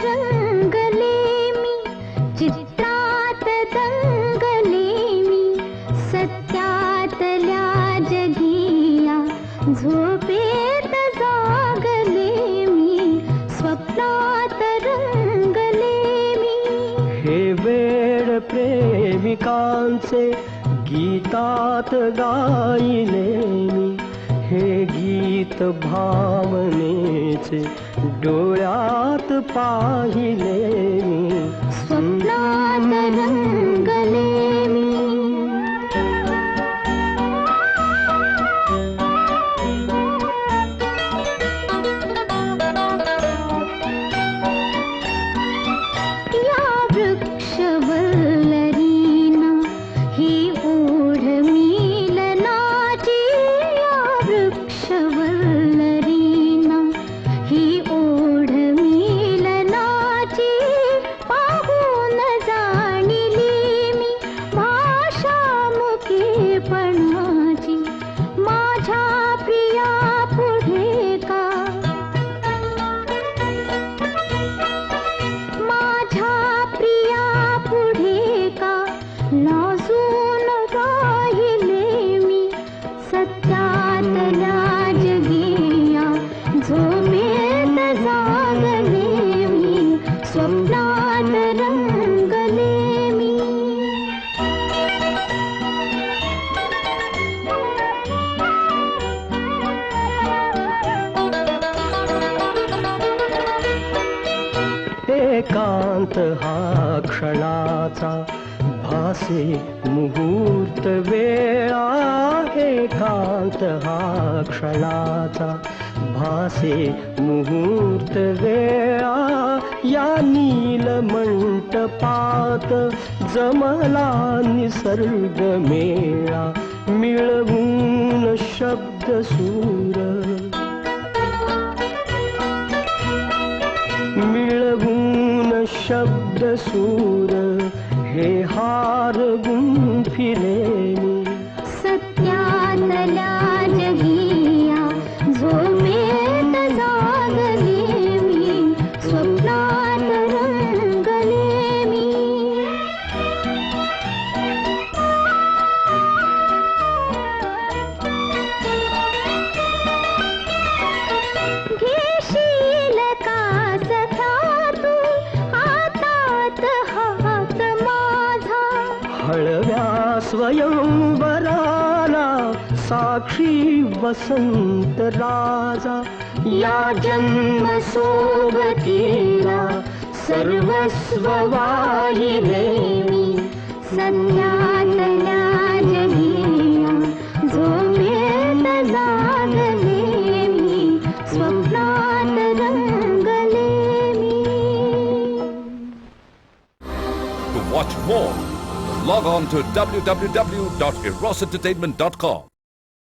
रंगले मी चित्रात दंगले मी गायले मी हे गीत भावनेचे डोळ्यात पाहिले मी स्वप्नात शांत हा क्षणाचा भासे मुहूर्त वेळा हे एकांत हा क्षणाचा भासे मुहूर्त वेळा या नील मंटपात जमला निसर्ग मेळा मिळवून शब्द सूर शब्द सूर हे हार गुंफिले मी हळव्या स्वयंवराला साक्षी वसंत राजा। या जन्म सोबतीला सर्वस्व वाहिले मी सत्यातल्या जगिया झोमेत जागले मी स्वप्नात रंगले मी To watch more, log on to www.erosentertainment.com.